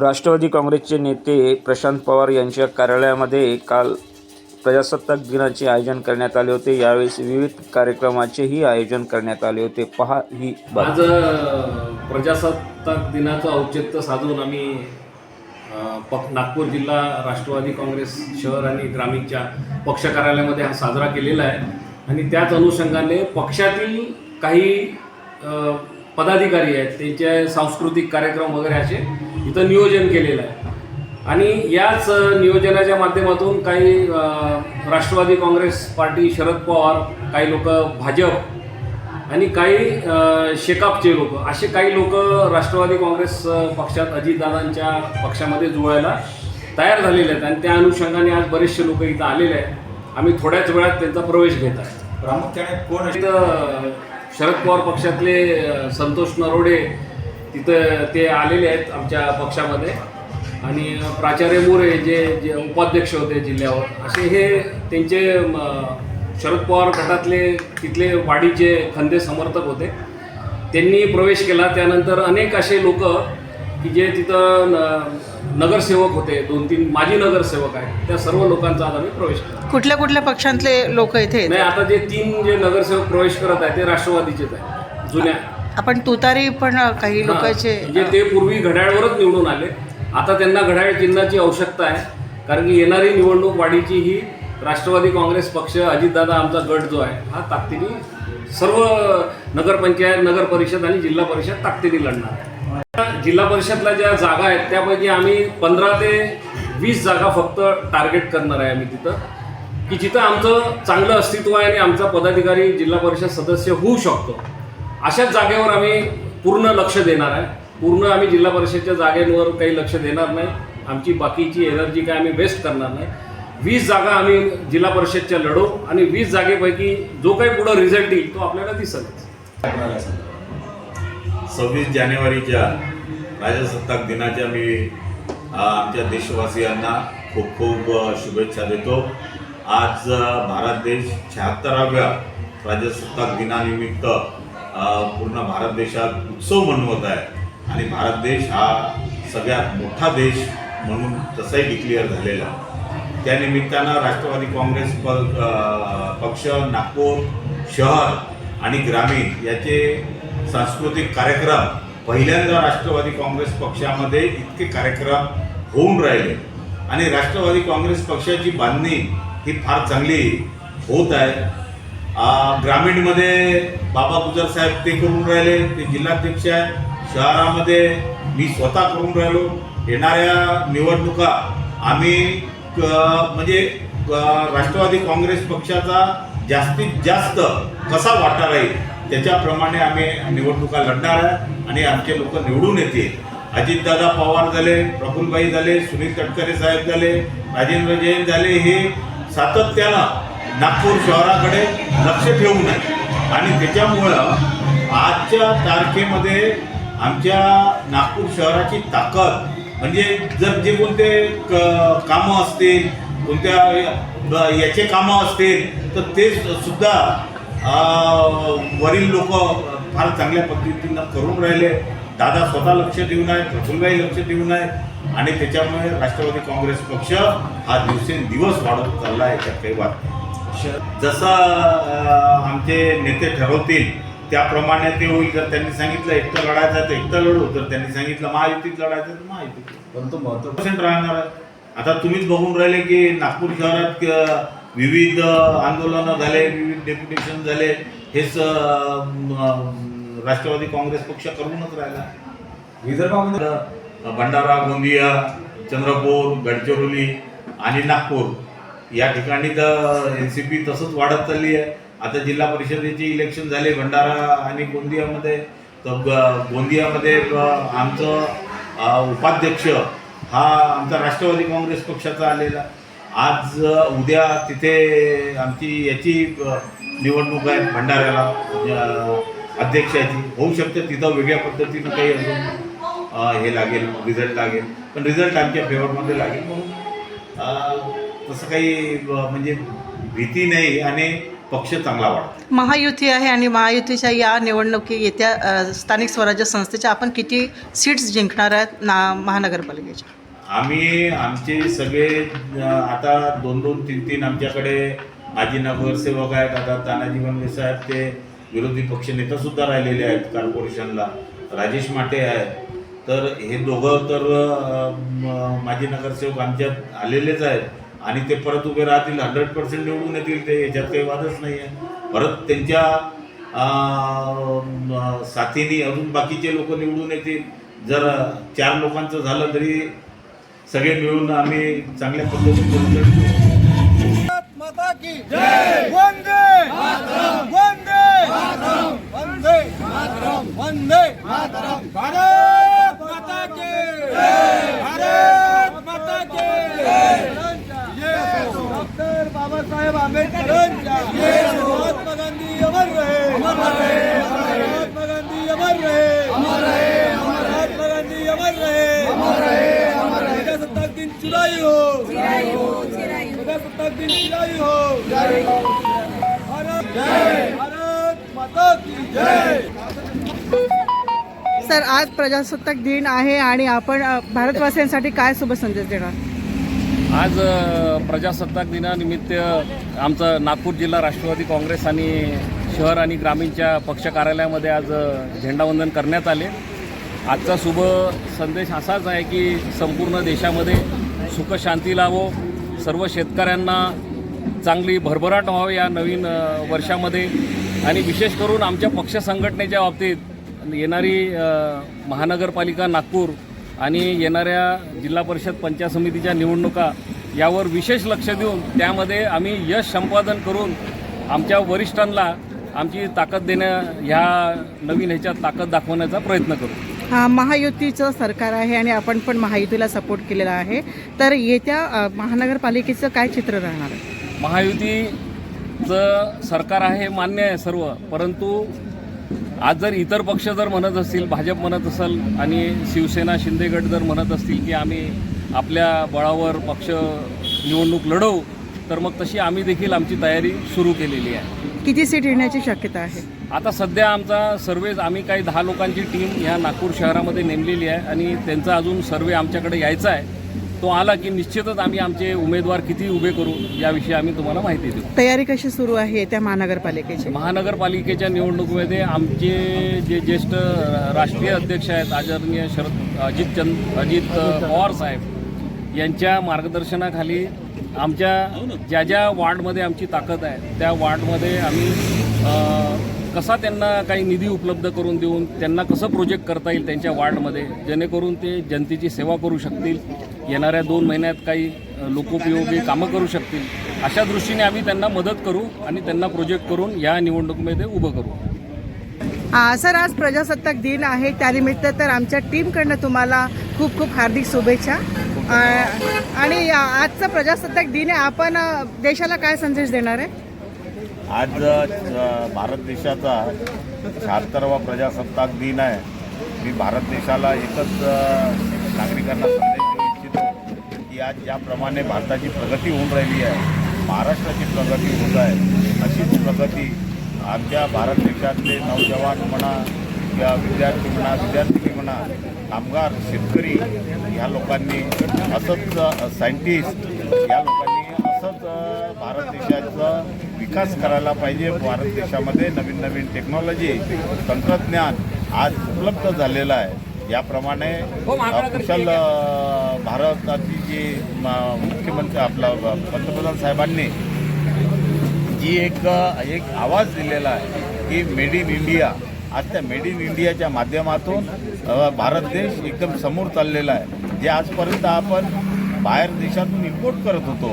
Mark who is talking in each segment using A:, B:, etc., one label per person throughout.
A: राष्ट्रवादी काँग्रेसचे नेते प्रशांत पवार यांच्या कार्यालयामध्ये काल प्रजासत्ताक दिनाचे आयोजन करण्यात आले होते. यावेळेस विविध कार्यक्रमाचेही आयोजन करण्यात आले होते. पहा ही
B: आज प्रजासत्ताक दिनाचं औचित्य साधून आम्ही नागपूर जिल्हा राष्ट्रवादी काँग्रेस शहर आणि ग्रामीणच्या पक्ष कार्यालयामध्ये हा साजरा केलेला आहे. आणि त्याच अनुषंगाने पक्षातील काही पदाधिकारी आहेत त्यांचे सांस्कृतिक कार्यक्रम वगैरे असे इथं नियोजन केलेलं आहे. आणि याच नियोजनाच्या माध्यमातून काही राष्ट्रवादी काँग्रेस पार्टी शरद पवार काही लोक भाजप आणि काही शेकापचे लोक असे काही लोक राष्ट्रवादी काँग्रेस पक्षात अजितदादांच्या पक्षामध्ये जुळायला तयार झालेले आहेत. आणि त्या अनुषंगाने आज बरेचसे लोक इथं आलेले आहेत. आम्ही थोड्याच वेळात त्यांचा प्रवेश घेत आहे.
C: प्रामुख्याने कोण
B: शरद पवार पक्षातले संतोष नरोडे तिथं ते आलेले आहेत आमच्या पक्षामध्ये. आणि प्राचार्य मोरे जे जे उपाध्यक्ष होते जिल्ह्यावर असे हे त्यांचे शरद पवार गटातले तिथले वाडीचे खंदे समर्थक होते. त्यांनी प्रवेश केला. त्यानंतर अनेक असे लोक की जे तिथं न- नगरसेवक होते. दोन तीन माजी नगरसेवक आहेत. त्या सर्व लोकांचा आज आम्ही प्रवेश केला.
D: कुठल्या कुठल्या पक्षांतले लोक इथे
B: नाही आता जे तीन जे नगरसेवक प्रवेश करत आहेत ते राष्ट्रवादीचेच आहेत. जुन्या.
D: आपण तुतारी पण काही लोकांचे
B: म्हणजे ते पूर्वी घड्याळवरच निवडून आले. आता त्यांना घड्याळ चिन्हाची आवश्यकता आहे. कारण की येणारी निवडणूक वाढीची ही राष्ट्रवादी काँग्रेस पक्ष अजितदादा आमचा गट जो आहे हा ताकदीने सर्व नगरपंचायत नगर परिषद आणि जिल्हा परिषद ताकदीने लढणार आहे. जिल्हा परिषदला ज्या जागा आहेत त्यापैकी आम्ही पंधरा ते वीस जागा फक्त टार्गेट करणार आहे आम्ही तिथं. की जिथं आमचं चांगलं अस्तित्व आहे आणि आमचा पदाधिकारी जिल्हा परिषद सदस्य होऊ शकतो. अशाच जागेवर आम्ही पूर्ण लक्ष देणार आहे. पूर्ण आम्ही जिल्हा परिषदच्या जागेवर काही लक्ष देणार नाही. आमची बाकीची एनर्जी काय आम्ही वेस्ट करणार नाही. वीस जागा आम्ही जिल्हा परिषदच्या लढवू आणि वीस जागेपैकी जो काही पुढं रिझल्ट येईल तो आपल्याला दिसेलच
E: सव्वीस जानेवारीच्या प्रजासत्ताक दिनाच्या मी आमच्या देशवासियांना खूप खूप शुभेच्छा देतो. आज भारत देश शहात्तराव्या प्रजासत्ताक दिनानिमित्त पूर्ण भारत देशात उत्सव मनवत आहे. आणि भारत देश हा सगळ्यात मोठा देश म्हणून तसाही डिक्लेअर झालेला. त्यानिमित्तानं राष्ट्रवादी काँग्रेस प पक्ष नागपूर शहर आणि ग्रामीण याचे सांस्कृतिक कार्यक्रम पहिल्यांदा राष्ट्रवादी काँग्रेस पक्षामध्ये इतके कार्यक्रम होऊन राहिले. आणि राष्ट्रवादी काँग्रेस पक्षाची बांधणी ही फार चांगली होत आहे. ग्रामीणमध्ये बाबा गुजर साहेब ते करून राहिले ते जिल्हाध्यक्ष आहे. शहरामध्ये मी स्वतः करून राहिलो. येणाऱ्या निवडणुका आम्ही क- म्हणजे राष्ट्रवादी काँग्रेस पक्षाचा जास्तीत जास्त कसा वाटा राहील त्याच्याप्रमाणे आम्ही निवडणुका लढणार आहे आणि आमचे लोक निवडून येतील. अजितदादा पवार झाले प्रफुलबाई झाले सुनील तटकरे साहेब झाले राजेंद्र जैन झाले हे सातत्यानं नागपूर शहराकडे लक्ष ठेवू नये. आणि त्याच्यामुळं आजच्या तारखेमध्ये आमच्या नागपूर शहराची ताकद म्हणजे जर जे कोणते क कामं असतील कोणत्या याचे कामं असतील तर ते सुद्धा वरील लोक फार चांगल्या पद्धतीनं करून राहिले. दादा स्वतः लक्ष देऊन आहे प्रफुलबाई लक्ष देऊन आहे आणि त्याच्यामुळे राष्ट्रवादी काँग्रेस पक्ष हा दिवसेंदिवस वाढत चालला आहे याच्यात काही वाद नाही. जसं आमचे नेते ठरवतील त्याप्रमाणे ते होईल जर त्यांनी सांगितलं एकटं लढायचं तर एकटं लढू जर त्यांनी सांगितलं महायुतीत लढायचं तर महायुतीत
C: परंतु महत्त्व
E: पर्सेंट राहणार आहे. आता तुम्हीच बघून राहिले की नागपूर शहरात विविध आंदोलनं झाले विविध डेप्युटेशन झाले. हेच राष्ट्रवादी काँग्रेस पक्ष करूनच राहिला.
C: विदर्भामध्ये
E: भंडारा गोंदिया चंद्रपूर गडचिरोली आणि नागपूर. या ठिकाणी तर एन सी पी तसंच वाढत चालली आहे. आता जिल्हा परिषदेचे इलेक्शन झाले भंडारा आणि गोंदियामध्ये. तर ग- गोंदियामध्ये आमचं उपाध्यक्ष हा आमचा राष्ट्रवादी काँग्रेस पक्षाचा आलेला. आज उद्या तिथे आमची याची निवडणूक आहे भंडाऱ्याला अध्यक्षाची. होऊ शकते तिथं वेगळ्या पद्धतीनं काही अजून हे लागेल रिझल्ट लागेल. पण रिझल्ट आमच्या फेवरमध्ये लागेल म्हणून. तसं काही म्हणजे भीती नाही आणि
F: पक्ष चांगला वाढतो.
D: महायुती आहे आणि महायुतीच्या या निवडणुकी येत्या स्थानिक स्वराज्य संस्थेच्या आपण किती सीट्स जिंकणार आहेत ना महानगरपालिकेच्या?
F: आम्ही आमचे सगळे आता दोन दोन तीन तीन आमच्याकडे माजी नगरसेवक आहेत आता तानाजी वनवे साहेब ते विरोधी पक्षनेता सुद्धा राहिलेले आहेत कॉर्पोरेशनला राजेश माटे आहे तर हे दोघं तर माजी नगरसेवक आमच्यात आलेलेच आहेत. आणि ते परत उभे राहतील हंड्रेड पर्सेंट निवडून येतील ते याच्यात काही वादच नाही आहे परत त्यांच्या साथीनी साथीने अजून बाकीचे लोक निवडून येतील. जर चार लोकांचं झालं तरी सगळे मिळून आम्ही चांगल्या पद्धतीने करू शकतो.
D: सर आज प्रजासत्ताक दिन आहे आणि आपण भारतवासियांसाठी काय शुभ संदेश देणार?
B: आज प्रजासत्ताक दिनानिमित्त आमचं नागपूर जिल्हा राष्ट्रवादी काँग्रेस आणि शहर आणि ग्रामीणच्या पक्ष कार्यालयामध्ये आज झेंडावंदन करण्यात आले. आजचा शुभ संदेश असाच आहे की संपूर्ण देशामध्ये सुख शांती लावो सर्व शेतकऱ्यांना चांगली भरभराट व्हावी या नवीन वर्षामध्ये. आणि विशेष करून आमच्या पक्ष संघटनेच्या बाबतीत येणारी महानगरपालिका नागपूर आणि येणाऱ्या जिल्हा परिषद पंचायत समितीच्या निवडणुका यावर विशेष लक्ष देऊन त्यामध्ये आम्ही यश संपादन करून आमच्या वरिष्ठांना आमची ताकद देण्या ह्या नवीन ह्याच्यात ताकद दाखवण्याचा प्रयत्न करू.
D: हा महायुतीचं सरकार आहे आणि आपण पण महायुतीला सपोर्ट केलेला आहे. तर येत्या महानगरपालिकेचं काय चित्र राहणार? आहे
B: महायुतीचं सरकार आहे मान्य आहे सर्व. परंतु आज जर इतर पक्ष जर म्हणत असतील भाजप म्हणत असेल आणि शिवसेना शिंदेगड जर म्हणत असतील की आम्ही आपल्या बळावर पक्ष निवडणूक लढवू तर मग तशी आम्ही देखील आमची तयारी सुरू केलेली आहे.
D: किती सीट येण्याची शक्यता आहे?
B: आता सध्या आमचा सर्वे आम्ही काही दहा लोकांची टीम ह्या नागपूर शहरामध्ये नेमलेली आहे आणि त्यांचा अजून सर्वे आमच्याकडे यायचा आहे. तो आला की निश्चितच आम्ही आमचे उमेदवार किती उभे करू याविषयी आम्ही तुम्हाला माहिती देऊ.
D: तयारी कशी सुरू आहे त्या महानगरपालिकेची?
B: महानगरपालिकेच्या निवडणुकीमध्ये आमचे जे ज्येष्ठ राष्ट्रीय अध्यक्ष आहेत आदरणीय शरद अजित चंद अजित पवार साहेब यांच्या मार्गदर्शनाखाली आमच्या ज्या ज्या वार्डमध्ये आमची ताकद आहे त्या वार्डमध्ये आम्ही कसा त्यांना काही निधी उपलब्ध करून देऊन त्यांना कसं प्रोजेक्ट करता येईल त्यांच्या वार्डमध्ये जेणेकरून ते जनतेची सेवा करू शकतील येणाऱ्या दोन महिन्यात काही लोकोपयोगी कामं करू शकतील. अशा दृष्टीने आम्ही त्यांना मदत करू आणि त्यांना प्रोजेक्ट करून या निवडणुकीमध्ये उभं करू.
D: आ, सर आज प्रजासत्ताक दिन आहे. त्यानिमित्त तर आमच्या टीमकडनं तुम्हाला खूप खूप हार्दिक शुभेच्छा. आणि आजचा प्रजासत्ताक दिन आहे. आपण देशाला काय संदेश देणार आहे?
E: आज भारत देशाचा शहात्तरावा प्रजासत्ताक दिन आहे. मी भारत देशाला एकच नागरिकांना संदेश की आज ज्याप्रमाणे भारताची प्रगती होऊन राहिली आहे महाराष्ट्राची प्रगती होत आहे अशीच प्रगती आमच्या भारत देशातले नौजवान म्हणा किंवा विद्यार्थी म्हणा विद्यार्थिनी म्हणा कामगार शेतकरी ह्या लोकांनी असंच सायंटिस्ट या लोकांनी असंच भारत देशाचा विकास करायला पाहिजे. भारत देशामध्ये नवीन नवीन टेक्नॉलॉजी तंत्रज्ञान आज उपलब्ध झालेलं आहे. याप्रमाणे अ, कुशल भारताची जी म- मुख्यमंत्री आपला पंतप्रधान साहेबांनी जी एक एक आवाज दिलेला आहे की मेड इन इंडिया आज त्या मेड इन इंडियाच्या माध्यमातून भारत देश एकदम समोर चाललेला आहे. जे आजपर्यंत आपण बाहेर देशातून इम्पोर्ट करत होतो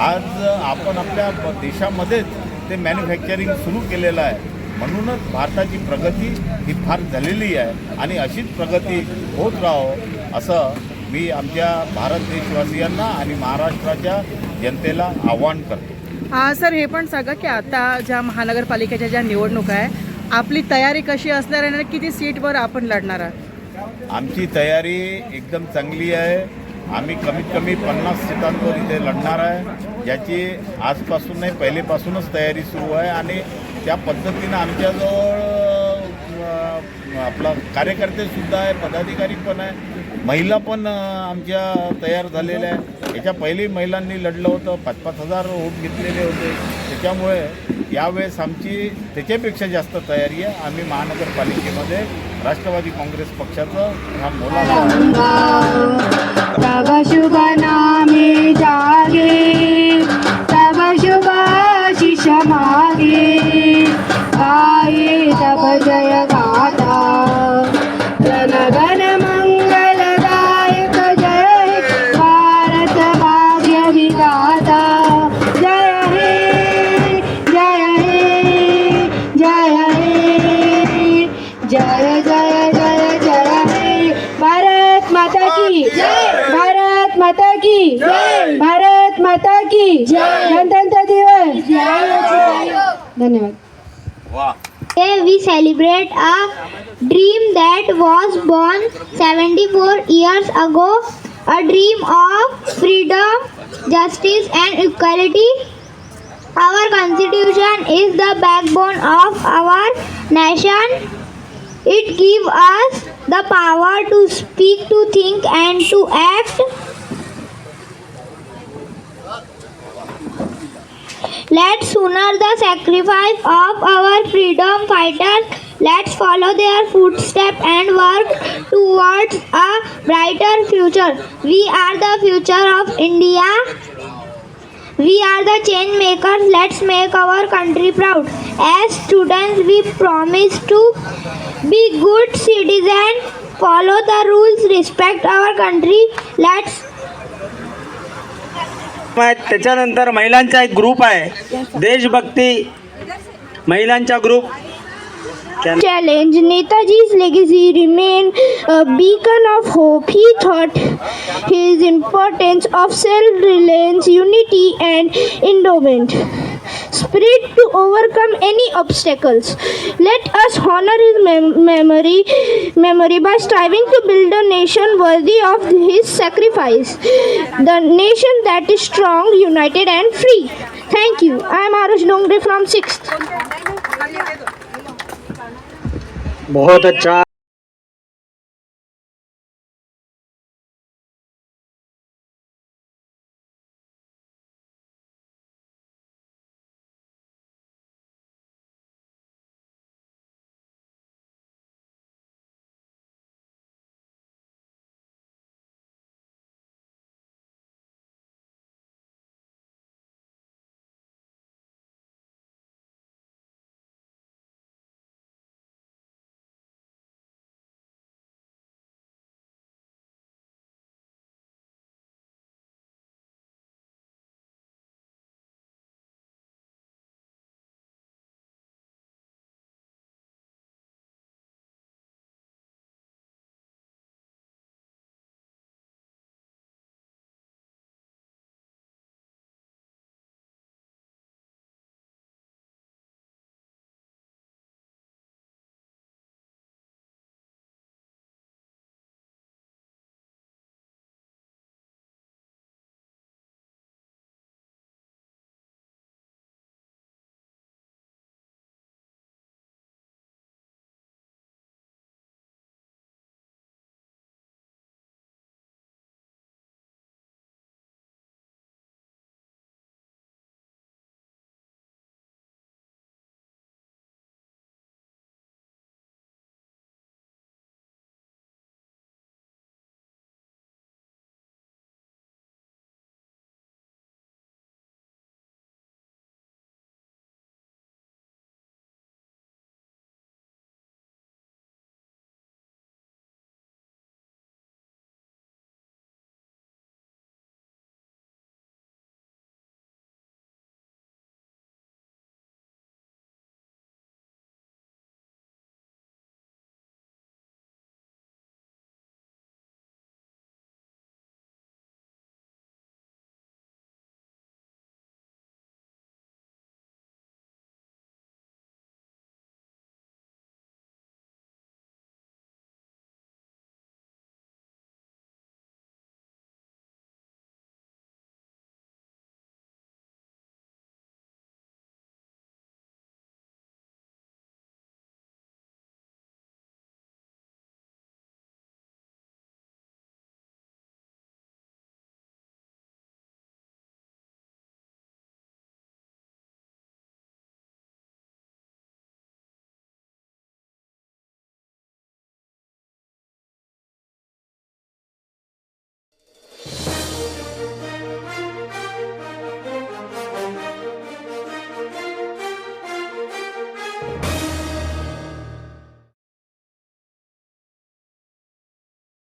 E: आज आपण आपल्या देशामध्येच ते मॅन्युफॅक्चरिंग सुरू केलेलं आहे. म्हणूनच भारताची प्रगती ही फार झालेली आहे आणि अशीच प्रगती होत राहो असं मी आमच्या भारत देशवासियांना आणि महाराष्ट्राच्या जनतेला आव्हान करतो.
D: आ, सर हे पण सांगा की आता ज्या महानगरपालिकेच्या ज्या निवडणुका आहे आपली तयारी कशी असणार आहे आणि किती सीटवर आपण लढणार आहात?
E: आमची तयारी एकदम चांगली आहे. आम्ही कमीत कमी पन्नास सीटांवर इथे लढणार आहे. ज्याची आजपासून नाही पहिलेपासूनच तयारी सुरू आहे आणि त्या पद्धतीनं आमच्याजवळ आपला कार्यकर्तेसुद्धा आहे पदाधिकारी पण आहे. महिला पण आमच्या तयार झालेल्या आहे याच्या पहिली महिलांनी लढलं होतं. पाच पाच हजार वोट घेतलेले होते. त्याच्यामुळे यावेळेस आमची त्याच्यापेक्षा जास्त तयारी आहे. आम्ही महानगरपालिकेमध्ये राष्ट्रवादी काँग्रेस पक्षाचं हा
G: मोला शुभ जागे मागे. गाये तब जय गाता. जन गण मंगलदायक जय. भारत भाग्य विधाता. जय हे जय हे जय हे. जय जय जय जय हे. भारत माता की भारत माता की भारत माता की गणतंत्र दिवस. धन्यवाद.
H: Today we celebrate a dream that was born 74 years ago, a dream of freedom, justice and equality. Our constitution is the backbone of our nation. It gives us the power to speak, to think and to act. Let's honor the sacrifice of our freedom fighters. Let's follow their footsteps and work towards a brighter future. We are the future of India. We are the change makers. Let's make our country proud. As students, we promise to be good citizens, follow the rules, respect our country. Let's
I: आहेत. त्याच्यानंतर महिलांचा एक group आहे. देशभक्ती महिलांचा group.
H: Challenge Netaji's legacy remain a beacon of hope he thought his importance of self reliance unity and endowment Spirit to overcome any obstacles. Let us honor his mem- memory, memory by striving to build a nation worthy of his sacrifice. The nation that is strong, united, and free. Thank you. I am Arush Dongre from 6th.
I: बहुत अच्छा